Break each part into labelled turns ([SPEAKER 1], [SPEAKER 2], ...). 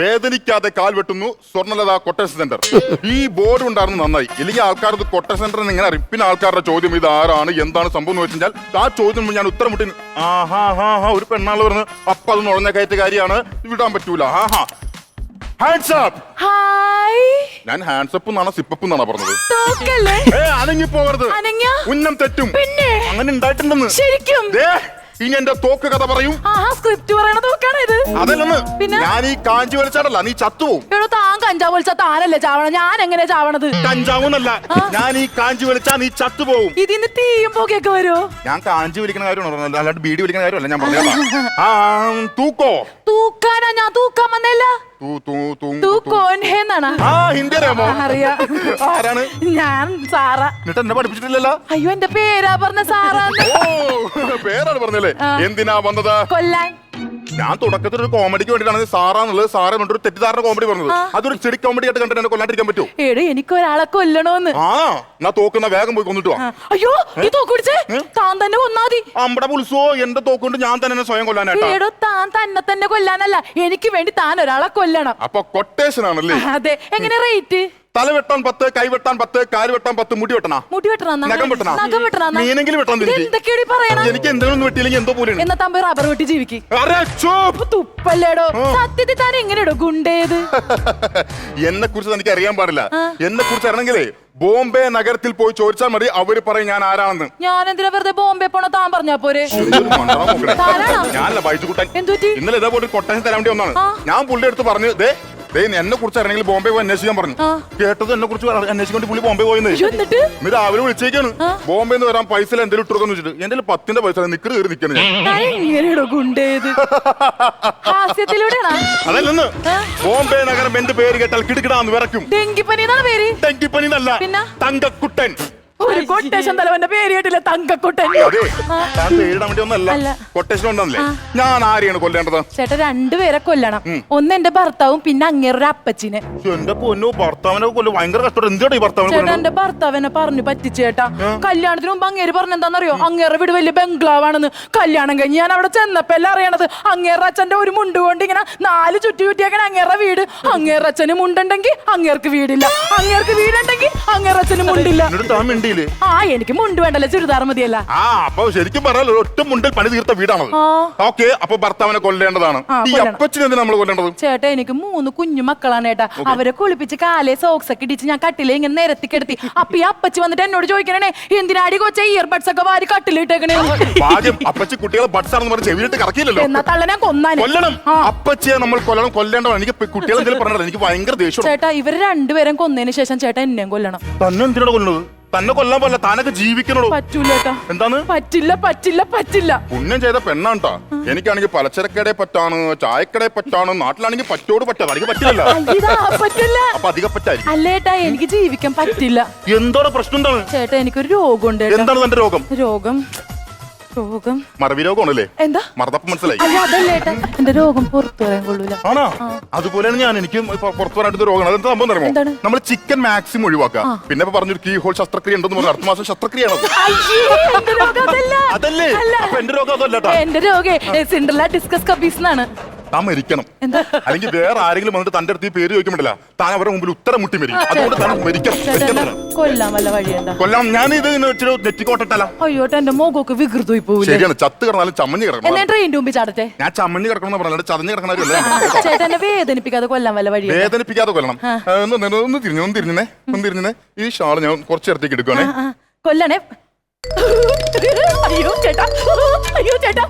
[SPEAKER 1] വേദനിക്കാതെ കാൽ വെട്ടുന്നു Swarnalatha quotation centre. ഈ ബോർഡ് ഉണ്ടായിരുന്നു നന്നായി. ഇല്ലെങ്കിൽ ആൾക്കാർ ഇത് കൊട്ടേഷൻ സെന്റർ ഇങ്ങനെ അറിയും പിന്നെ ആൾക്കാരുടെ ചോദ്യം ഇത് ആരാണ് എന്താണ് സംഭവം എന്ന് വെച്ചാൽ ആ ചോദ്യം ഞാൻ ഉത്തരം മുട്ടി ആഹാ ഹാ ഹാ ഒരു പെണ്ണാൾ പറഞ്ഞു അപ്പൊ അത് നുഴഞ്ഞ കാര്യമാണ് വിടാൻ പറ്റൂല. ഹാ ഹാ. ഹാൻഡ്സ് അപ്പ്
[SPEAKER 2] ഹായ്
[SPEAKER 1] ഞാൻ ഹാൻഡ്സ് അപ്പ് എന്നാണ് സിപ്പപ്പ് എന്നാണ് പറഞ്ഞത്? അനങ്ങി പോകരുത് ഉന്നം തെറ്റും? അങ്ങനെ ഉണ്ടായിട്ടുണ്ടെന്ന്.
[SPEAKER 2] ശരിക്കും?
[SPEAKER 1] ഇനി എന്റെ തോക്ക് കഥ പറയും.
[SPEAKER 2] ആഹാ സ്ക്രിപ്റ്റ് പറയണ തോക്കാണ് ഇത്?
[SPEAKER 1] അതല്ലെന്ന്.
[SPEAKER 2] പിന്നെ?
[SPEAKER 1] ഞാൻ ഈ കാഞ്ചി വലിച്ചാടല്ല നീ ചത്തുപോകും
[SPEAKER 2] എടോ കഞ്ചാവ് വലിച്ച താനല്ലേ ചാവണം ഞാൻ എങ്ങനെ ചാവണത്?
[SPEAKER 1] കഞ്ചാവെന്നല്ല. ഞാൻ ഈ കാഞ്ചി വിളിച്ചാ നീ ചത്തു പോവും
[SPEAKER 2] ഇതിന് തീയും പുകയൊക്കെ വരുമോ
[SPEAKER 1] ഞാൻ കാഞ്ചി വിളിക്കുന്ന കാര്യമാണ്? പറഞ്ഞത് അല്ലാണ്ട് ബീഡി വിളിക്കുന്ന കാര്യമല്ല ഞാൻ പറഞ്ഞത് ആ. തൂക്കോ?
[SPEAKER 2] തൂക്കാനാ ഞാൻ തൂക്കാൻ വന്നല്ല?
[SPEAKER 1] തൂ തൂ തൂ
[SPEAKER 2] എന്നാണ്
[SPEAKER 1] ആ ഹിന്ദി അറിയാമോ?
[SPEAKER 2] അറിയാ.
[SPEAKER 1] ആരാണ്?
[SPEAKER 2] ഞാൻ സാറ.
[SPEAKER 1] എന്നിട്ട് എന്നെ പഠിപ്പിച്ചിട്ടില്ലല്ലോ?
[SPEAKER 2] അയ്യോ എന്റെ പേരാ പറഞ്ഞ സാറാന്ന്.
[SPEAKER 1] ഓ പേരാണ് പറഞ്ഞല്ലേ? എന്തിനാ വന്നത്?
[SPEAKER 2] കൊല്ലാൻ.
[SPEAKER 1] ഞാൻ തുടക്കത്തിൽ ഒരു കോമഡിക്ക് വേണ്ടിയിട്ടാണ് സാറാന്നുള്ളത്. സാറേ ഒരു തെറ്റിദ്ധാരണ കോമഡി പറഞ്ഞത്. അതൊരു ചെടി കോമഡി ആയിട്ട് കണ്ടിട്ട് എന്നെ കൊല്ലാണ്ടിരിക്കാൻ പറ്റുമോ
[SPEAKER 2] എടോ എനിക്ക് ഒരാളെ കൊല്ലണോന്ന്.
[SPEAKER 1] ആ ഞാൻ തോക്കുന്ന വേഗം പോയി കൊന്നിട്ട്
[SPEAKER 2] അയ്യോ ഈ തോക്ക് പിടിച്ചേ? താൻ തന്നെ കൊന്നാതി
[SPEAKER 1] അമ്പടെ പുളിസോ എന്റെ തോക്കൊണ്ട് ഞാൻ തന്നെ സ്വയം കൊല്ലാനായിട്ടാ.
[SPEAKER 2] എടോ താൻ തന്നെ തന്നെ കൊല്ലാനല്ല. എനിക്ക് വേണ്ടി താൻ ഒരാളെ കൊല്ലണം.
[SPEAKER 1] അപ്പൊ കൊട്ടേഷൻ ആണല്ലേ?
[SPEAKER 2] അതെ. എങ്ങനെ റേറ്റ്
[SPEAKER 1] തല വെട്ടാൻ പത്ത് കൈ വെട്ടാൻ പത്ത് കാൽ വെട്ടാൻ പത്ത് മുടി വെട്ടണ.
[SPEAKER 2] മുടി വെട്ടണ
[SPEAKER 1] നഖം വെട്ടണ.
[SPEAKER 2] നഖം വെട്ടണ
[SPEAKER 1] മീനെങ്കിലും എനിക്ക്.
[SPEAKER 2] എന്തൊക്കെയാണ് പറയണ?
[SPEAKER 1] എനിക്ക് എന്തെങ്കിലും വെട്ടിയില്ലെങ്കിൽ എന്തോ പോലെയാണ്
[SPEAKER 2] എന്നാ തമ്പ റബ്ബർ വെട്ടി ജീവിക്ക്. തുപ്പല്ലേടോ? സത്യത്തിൽ താൻ എങ്ങനെയാടോ ഗുണ്ടേത്?
[SPEAKER 1] എന്നെ കുറിച്ച് എനിക്ക് അറിയാൻ പാടില്ല. എന്നെ കുറിച്ച് അറിയണമെങ്കിലേ ബോംബെ നഗരത്തിൽ പോയി ചോദിച്ചാൽ മതി. അവർ പറയും ഞാൻ ആരാണെന്ന്.
[SPEAKER 2] ഞാൻ എന്തിനാ വെറുതെ ബോംബെ പോണ താൻ പറഞ്ഞാ പോരെ?
[SPEAKER 1] ഞാനല്ല വൈദ്യുട്ടൻ
[SPEAKER 2] എന്തുപറ്റി?
[SPEAKER 1] ഇന്നലെ ഇതേപോലെ കൊട്ടേഷൻ തരാൻ വേണ്ടി ഒന്നാണ് ഞാൻ പുള്ളി എടുത്ത് പറഞ്ഞു ഇതേ എന്നെ കുറിച്ച് അറിയണമെങ്കിൽ ബോംബെ പോയി അന്വേഷിക്കാൻ പറഞ്ഞു. കേട്ടത് എന്നെ കുറിച്ച് അന്വേഷിക്കൊണ്ട് പുള്ളി ബോംബെ പോയിന്ന്. ഇന്ന് രാവിലെ വിളിച്ചേക്കാണ്. ബോംബെ എന്ന് വരാൻ പൈസ എന്തെങ്കിലും ഇട്ടുകൊന്ന് വെച്ചിട്ട്. എന്റെ പത്തിന്റെ പൈസ നിക്കറ് കയറി
[SPEAKER 2] നിക്കണേ
[SPEAKER 1] അതല്ലെന്ന്? ബോംബെ നഗരം എന്റെ പേര് കേട്ടാൽ കിടുകിടാന്ന് വിറക്കും
[SPEAKER 2] ഡെങ്കിപ്പനി
[SPEAKER 1] എന്നല്ല? തങ്കക്കുട്ടൻ.
[SPEAKER 2] ഒരു കൊട്ടേഷൻ തലവന്റെ പേര് കേട്ടില്ല തങ്കക്കൊട്ടൻ.
[SPEAKER 1] അതെ. പേരിടാൻ വേണ്ടി ഒന്നല്ല. കൊട്ടേഷൻ ഉണ്ടല്ലേ ഞാൻ ആരെയാണ് കൊല്ലേണ്ടത്?
[SPEAKER 2] ചേട്ടാ രണ്ടുപേരെ കൊല്ലണം. ഒന്ന് എന്റെ ഭർത്താവും പിന്നെ അങ്ങേറൊരു അപ്പച്ചിനെ.
[SPEAKER 1] എന്റെ പൊന്നു ഭർത്താവിനെ കൊല്ലു. ഭയങ്കര കഷ്ടം എന്തിനാണ് ഈ ഭർത്താവിനെ
[SPEAKER 2] ചേട്ടാ എന്റെ ഭർത്താവിനെ പറഞ്ഞു പറ്റിച്ചേട്ടാ കല്യാണത്തിന് മുമ്പ് അങ്ങേര് പറഞ്ഞെന്താന്നറിയോ? അങ്ങേറെ വീട് വലിയ ബംഗ്ലാവാണെന്ന്. കല്യാണം കഴിഞ്ഞ് ഞാൻ അവിടെ ചെന്നപ്പോ എല്ലാം അറിയണത്. അങ്ങേറെ അച്ഛന്റെ ഒരു മുണ്ട് കൊണ്ട് ഇങ്ങനെ നാല് ചുറ്റി ചുറ്റിയാക്കാൻ അങ്ങേറെ വീട്. അങ്ങേറെ അച്ഛന് മുണ്ടുണ്ടെങ്കിൽ അങ്ങേർക്ക് വീടില്ല. അങ്ങേർക്ക് വീടുണ്ടെങ്കിൽ അങ്ങേറെ അച്ഛന് മുണ്ടില്ല.
[SPEAKER 1] മിണ്ടിയില്ലേ
[SPEAKER 2] ആ എനിക്ക് മുണ്ട് വേണ്ടല്ലോ? ചുരിദാർ മതിയല്ല.
[SPEAKER 1] ആ അപ്പൊ ശരിക്കും പറഞ്ഞാൽ ഒറ്റ മുണ്ടിൽ പണി തീർത്ത വീടാണത്.
[SPEAKER 2] ആ.
[SPEAKER 1] ഓക്കെ അപ്പൊ ഭർത്താവിനെ കൊല്ലേണ്ടതാണ്.
[SPEAKER 2] ആ,
[SPEAKER 1] ഈ
[SPEAKER 2] കൊല്ലണം.
[SPEAKER 1] അപ്പച്ചിനെ എന്തിനാ നമ്മൾ കൊല്ലേണ്ടത്?
[SPEAKER 2] ചേട്ടാ എനിക്ക് മൂന്ന് കുഞ്ഞു മക്കളാണ് ചേട്ടാ. അവരെ കുളിപ്പിച്ച് കാലേ സോക്സ് ഒക്കെ ഇടിച്ച് ഞാൻ കട്ടിലെ ഇങ്ങനെ നിരത്തി കിടത്തി. അപ്പൊ ഈ അപ്പച്ചി വന്നിട്ട് എന്നോട് ചോദിക്കണേ എന്തിനാടി കൊച്ച ഇയർബഡ്സ് ഒക്കെ വാരി കട്ടിലിട്ടേക്കണേ?
[SPEAKER 1] ഭാഗ്യം അപ്പച്ചി കുട്ടികളെ ആണെന്ന് പറഞ്ഞ് ചെവിയിട്ട് കറക്കിയില്ലല്ലോ.
[SPEAKER 2] എന്നാ തള്ള ഞാൻ കൊന്നാനെ.
[SPEAKER 1] കൊല്ലണം.
[SPEAKER 2] ആ.
[SPEAKER 1] അപ്പച്ചിയെ നമ്മൾ കൊല്ലണം കൊല്ലേണ്ടതാണ്. എനിക്ക് ഇപ്പൊ കുട്ടികളെ എന്തെങ്കിലും പറഞ്ഞത് എനിക്ക് ഭയങ്കര ദേഷ്യം.
[SPEAKER 2] ചേട്ടാ ഇവർ രണ്ടുപേരും കൊന്നതിന് ശേഷം ചേട്ടാ എന്നെയും കൊല്ലണം.
[SPEAKER 1] തന്നെ എന്തിനാണ് കൊല്ലുന്നത്? തന്നെ കൊല്ലാൻ പോലെ താനൊക്കെ ജീവിക്കണോ എന്താണ്?
[SPEAKER 2] പറ്റില്ല പറ്റില്ല പറ്റില്ല.
[SPEAKER 1] പുണ്യം ചെയ്ത പെണ്ണാണ്ടാ എനിക്കാണെങ്കിൽ പലചരക്കടയെ പറ്റാണ് ചായക്കടയെ പറ്റാണ് നാട്ടിലാണെങ്കിൽ പറ്റോട് പറ്റാ എനിക്ക്
[SPEAKER 2] പറ്റില്ല.
[SPEAKER 1] അപ്പൊ അധികം പറ്റായിരിക്കും.
[SPEAKER 2] അല്ലേട്ടാ എനിക്ക് ജീവിക്കാൻ പറ്റില്ല.
[SPEAKER 1] എന്താണ് പ്രശ്നം എന്താണ്?
[SPEAKER 2] ചേട്ടാ എനിക്കൊരു രോഗം ഉണ്ട്
[SPEAKER 1] എന്താണ് തന്റെ രോഗം?
[SPEAKER 2] രോഗം രോഗം.
[SPEAKER 1] മറവി രോഗമാണല്ലേ
[SPEAKER 2] എന്താ?
[SPEAKER 1] മറന്നപ്പം മനസ്സിലായി.
[SPEAKER 2] അല്ല അതല്ല എന്റെ രോഗം പുറത്തു പറയാൻ കൊള്ളൂല.
[SPEAKER 1] ആണോ? അതുപോലെയാണ് ഞാൻ എനിക്കും പുറത്തു പറയാനായിട്ട് രോഗം. അതെന്താ സംഭവം അറിയുമോ
[SPEAKER 2] എന്താണ്?
[SPEAKER 1] നമ്മൾ ചിക്കൻ മാക്സിമം ഒഴിവാക്കുക. പിന്നെ ഇപ്പൊ പറഞ്ഞൊരു കീ ഹോൾ ശസ്ത്രക്രിയ ഉണ്ടെന്ന് പറഞ്ഞു. അടുത്ത മാസം ശസ്ത്രക്രിയയാണ്
[SPEAKER 2] അയ്യേ, എന്റെ രോഗം അതല്ല.
[SPEAKER 1] അതല്ലേ?
[SPEAKER 2] അല്ല.
[SPEAKER 1] അപ്പൊ എന്റെ രോഗം അതല്ല കേട്ടോ
[SPEAKER 2] എന്റെ രോഗേ സിൻഡ്രല ഡിസ്കസ് കബീസ് എന്നാണ്.
[SPEAKER 1] താൻ മരിക്കണം. അല്ലെങ്കിൽ വേറെ ആരെങ്കിലും വന്നിട്ട് തന്റെ അടുത്ത് ഈ പേര് ചോദിക്കുമ്പോഴല്ല താൻ അവരുടെ മുമ്പിൽ ഉത്തരം മുട്ടി മരിക്കും അതുകൊണ്ട് താൻ മരിക്കണം.
[SPEAKER 2] കൊല്ലാൻ വല്ല വഴിയുണ്ട?
[SPEAKER 1] കൊല്ലാം. ഞാൻ ഇത് ഇച്ചിരി നെറ്റിക്കോട്ടല്ല
[SPEAKER 2] അയ്യോ എന്റെ മുഖമൊക്കെ വികൃതമായി പോവില്ലേ?
[SPEAKER 1] ശരിയാണ്. ചത്ത് കിടന്നാലും ചമ്മഞ്ഞ് കിടക്കണം.
[SPEAKER 2] എന്നാ ട്രെയിൻ മുമ്പിൽ ചാടട്ടെ?
[SPEAKER 1] ഞാൻ ചമ്മഞ്ഞ് കിടക്കണം എന്ന് പറഞ്ഞാൽ ചതഞ്ഞ് കിടക്കണവരല്ലേ?
[SPEAKER 2] ചേട്ടാ എന്നെ വേദനിപ്പിക്കാതെ കൊല്ലാൻ വല്ല വഴിയുണ്ട്?
[SPEAKER 1] വേദനിപ്പിക്കാതെ കൊല്ലണം. ആ, ഒന്ന് തിരിഞ്ഞു ഒന്ന് തിരിഞ്ഞേ ഒന്ന് തിരിഞ്ഞേ ഈ ഷാൾ ഞാൻ കുറച്ച് ഇടത്തേക്ക് എടുക്കുവാണേ.
[SPEAKER 2] കൊല്ലണേ. അയ്യോ ചേട്ടാ. അയ്യോ ചേട്ടാ.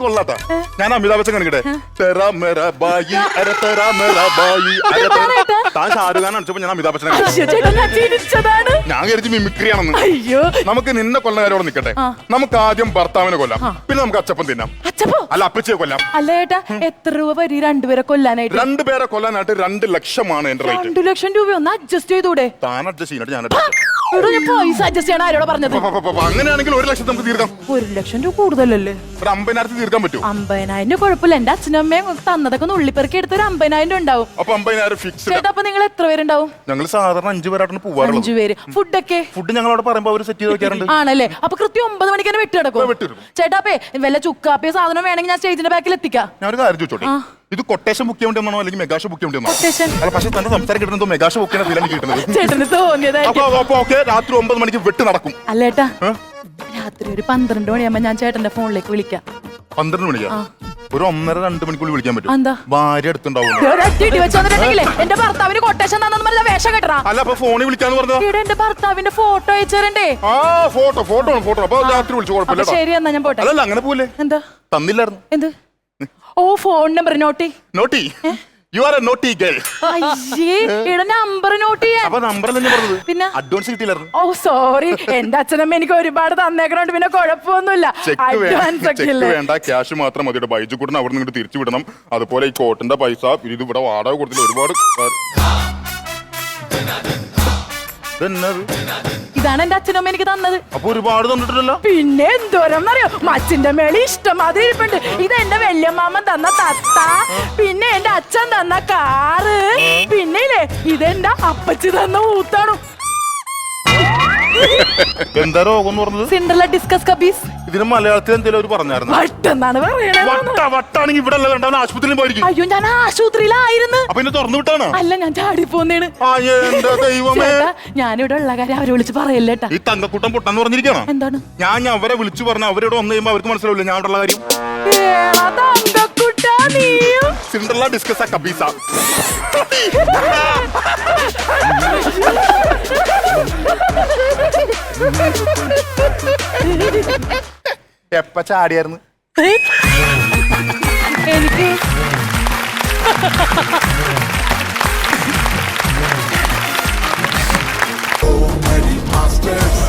[SPEAKER 1] കൊള്ളാത്ത ഞാൻ അമിതാഭ് ബച്ചൻ കണിക്കട്ടെ? തെറാ മെറാ ബായി അര തെറാ മെറാ ബായി അര തെറാ- താൻ ഷാരൂഖ് അടിച്ചപ്പോ ഞാൻ അമിതാഭ് ബച്ചനെ
[SPEAKER 2] ചിരിച്ചതാണ്.
[SPEAKER 1] ഞാൻ കരുതി മിമിക്രി ആണെന്ന്
[SPEAKER 2] അയ്യോ.
[SPEAKER 1] നമുക്ക് നിന്നെ കൊല്ലം കാര്യോടെ നിൽക്കട്ടെ നമുക്ക് ആദ്യം ഭർത്താവിനെ കൊല്ലാം. പിന്നെ നമുക്ക് അച്ചപ്പം തിന്നാം.
[SPEAKER 2] അച്ചപ്പോ?
[SPEAKER 1] അല്ല അപ്പച്ചിയെ കൊല്ലാം.
[SPEAKER 2] അല്ല ഏട്ടാ എത്ര രൂപ വരി രണ്ടുപേരെ കൊല്ലാനായിട്ട്?
[SPEAKER 1] രണ്ടുപേരെ കൊല്ലാനായിട്ട് രണ്ട് ലക്ഷമാണ് എന്റെ റേറ്റ്.
[SPEAKER 2] രണ്ടു ലക്ഷം രൂപ ഒന്ന് അഡ്ജസ്റ്റ് ചെയ്തൂടെ?
[SPEAKER 1] താൻ അഡ്ജസ്റ്റ് ചെയ്യുന്നുണ്ട് ഞാൻ adjust ചെയ്യാം.
[SPEAKER 2] ഇവിടെ ഞാൻ പൈസ അഡ്ജസ്റ്റ് ചെയ്യണം. ആരോട് പറഞ്ഞത്?
[SPEAKER 1] പ- പ- പ- അങ്ങനെയാണെങ്കിൽ ഒരു ലക്ഷത്തി നമുക്ക് തീർക്കാം.
[SPEAKER 2] ഒരു ലക്ഷം രൂപ കൂടുതലല്ലേ?
[SPEAKER 1] ഒരു അമ്പതിനായിരത്തി തീർക്കാൻ പറ്റും
[SPEAKER 2] അമ്പതിനായിരം രൂപ കുഴപ്പമില്ല. എന്റെ അച്ഛനും അമ്മയും തന്നതൊക്കെ ഒന്ന് ഉള്ളിപ്പെറുക്കി എടുത്ത് ഒരു അമ്പതിനായിരം രൂപ ഉണ്ടാവും.
[SPEAKER 1] അപ്പൊ അമ്പതിനായിരം ഫിക്സ്
[SPEAKER 2] ചേട്ടാ അപ്പൊ നിങ്ങൾ എത്ര പേരുണ്ടാവും?
[SPEAKER 1] ഞങ്ങൾ സാധാരണ അഞ്ചു പേരായിട്ടാണ് പോവാറുള്ളത്.
[SPEAKER 2] അഞ്ചു പേര്. ഫുഡൊക്കെ
[SPEAKER 1] ഫുഡ് ഞങ്ങൾ അവിടെ പറയുമ്പോൾ അവർ സെറ്റ് ചെയ്ത് വെക്കാറുണ്ട്.
[SPEAKER 2] ആണല്ലേ? അപ്പൊ കൃത്യം ഒമ്പത് മണിക്ക് തന്നെ വിട്ടു കിടക്കും
[SPEAKER 1] വിട്ടുകിടക്കും.
[SPEAKER 2] ചേട്ടാപ്പേ വല്ല ചുക്കാപ്പിയ സാധനം വേണമെങ്കിൽ ഞാൻ സ്റ്റേജിന്റെ ബാക്കിൽ എത്തിക്കാം.
[SPEAKER 1] ഒരു കാര്യം ചോദിച്ചോട്ടെ? ഇത് കൊട്ടേഷൻ ബുക്ക് വേണ്ടിയാണോ അല്ലെങ്കിൽ മെഗാഷ് ബുക്ക് ചെയ്യാൻ വേണ്ടിയാണോ? അല്ല പക്ഷേ തന്റെ സംസാരം കിട്ടുന്നത് മെഗാഷ് ബുക്ക് ചെയ്യുന്ന ഫീലാണ് കിട്ടുന്നത് അപ്പൊ അപ്പൊ ഓക്കെ രാത്രി ഒമ്പത് മണിക്ക് വെട്ട് നടക്കും.
[SPEAKER 2] അല്ലേട്ടാ രാത്രി ഒരു പന്ത്രണ്ട് മണിയാകുമ്പോ ഞാൻ ചേട്ടന്റെ ഫോണിലേക്ക് വിളിക്കാം.
[SPEAKER 1] പന്ത്രണ്ട് മണിയാ ഒരു ഒന്നര രണ്ട് മണിക്കുള്ളിൽ വിളിക്കാൻ പറ്റും.
[SPEAKER 2] എന്താ?
[SPEAKER 1] ഭാര്യ അടുത്തുണ്ടാവും
[SPEAKER 2] ഒരൊറ്റ ഇടി വെച്ചോന്നിട്ടുണ്ടെങ്കിലേ എന്റെ ഭർത്താവിന് കൊട്ടേഷൻ തന്നല്ല വേഷം കെട്ടണ
[SPEAKER 1] അല്ല അപ്പൊ ഫോണിൽ വിളിക്കാന്ന് പറഞ്ഞ
[SPEAKER 2] ഇവിടെ എന്റെ ഭർത്താവിന്റെ ഫോട്ടോ അയച്ചു തരണ്ടേ
[SPEAKER 1] ആ ഫോട്ടോ ഫോട്ടോ ഫോട്ടോ അപ്പൊ രാത്രി വിളിച്ചു
[SPEAKER 2] അപ്പൊ
[SPEAKER 1] കുഴപ്പമില്ല
[SPEAKER 2] ശരി എന്നാ ഞാൻ പോട്ടെ.
[SPEAKER 1] അല്ല അങ്ങനെ പോലെ
[SPEAKER 2] എന്താ?
[SPEAKER 1] തന്നില്ലായിരുന്നു.
[SPEAKER 2] എന്ത്? ഓ phone number naughty
[SPEAKER 1] naughty you are a naughty girl
[SPEAKER 2] അയ്യേ ഇവിടെ നമ്പർ നോട്ട് ചെയ്യാൻ.
[SPEAKER 1] അപ്പൊ നമ്പർ തന്നെ പറഞ്ഞത്?
[SPEAKER 2] പിന്നെ?
[SPEAKER 1] അഡ്വാൻസ് കിട്ടിയില്ലായിരുന്നു.
[SPEAKER 2] ഓ സോറി എന്റെ അച്ഛനമ്മ എനിക്ക് ഒരുപാട് തന്നേക്കണോണ്ട്. പിന്നെ കുഴപ്പമൊന്നുമില്ല.
[SPEAKER 1] ചെക്ക്
[SPEAKER 2] അഡ്വാൻസ് ഒക്കെ
[SPEAKER 1] ചെക്ക്
[SPEAKER 2] ഇല്ലേ?
[SPEAKER 1] വേണ്ട ക്യാഷ് മാത്രം മതി ബൈജു കൂടെ അവിടെ നിന്ന് തിരിച്ചു വിടണം. അതുപോലെ ഈ കോട്ടിന്റെ പൈസ ഇത് ഇവിടെ വാടക കൊടുത്തില്ല ഒരുപാട്
[SPEAKER 2] ഇതാണ് എന്റെ അച്ഛനും എനിക്ക് തന്നത്.
[SPEAKER 1] അപ്പൊ ഒരുപാട് തന്നിട്ടില്ലല്ലോ?
[SPEAKER 2] പിന്നെ എന്തോരം അറിയോ മച്ചിന്റെ മേളി ഇഷ്ടം ഇരിപ്പുണ്ട്. ഇത് എന്റെ വല്യമ്മാമൻ തന്ന തത്ത പിന്നെ എന്റെ അച്ഛൻ തന്ന കാറ് പിന്നെ ഇല്ലേ ഇതെന്റെ അപ്പച്ചി തന്ന ഊത്താണു
[SPEAKER 1] എന്താ രോഗം എന്ന് പറഞ്ഞത്?
[SPEAKER 2] സിൻഡർല ഡിസ്കസ് കബീസ്
[SPEAKER 1] ഇതിന് മലയാളത്തിൽ എന്തെങ്കിലും അവർ പറഞ്ഞായിരുന്നു?
[SPEAKER 2] വട്ടെന്നാണ് പറയണത്.
[SPEAKER 1] വട്ട വട്ടാണെങ്കിൽ ഇവിടെ അല്ല ആശുപത്രിയിൽ പോയിരിക്കും.
[SPEAKER 2] അയ്യോ ഞാൻ ആശുപത്രിയിലായിരുന്നു.
[SPEAKER 1] അപ്പൊ എന്നെ തുറന്നു വിട്ടാണ്?
[SPEAKER 2] അല്ല ഞാൻ ചാടിപ്പോന്നേണ്
[SPEAKER 1] ആ എന്റെ ദൈവമേ?
[SPEAKER 2] ഞാനിവിടെ ഉള്ള കാര്യം അവരെ വിളിച്ച് പറയല്ലേട്ടാ
[SPEAKER 1] ഈ തങ്കക്കൂട്ടം പൊട്ടാന്ന് പറഞ്ഞിരിക്കണം?
[SPEAKER 2] എന്താണ്?
[SPEAKER 1] ഞാൻ അവരെ വിളിച്ചു പറഞ്ഞ അവരോട് വന്നു കഴിയുമ്പോ അവർക്ക് മനസ്സിലാവില്ല ഞാൻ അവിടെ ഉള്ള കാര്യം?
[SPEAKER 2] ഏടാ ഡിസ്കസ് നീയും.
[SPEAKER 1] Ha ha കബീസ എപ്പ ചാടിയായിരുന്നു
[SPEAKER 2] എനിക്ക് Masters.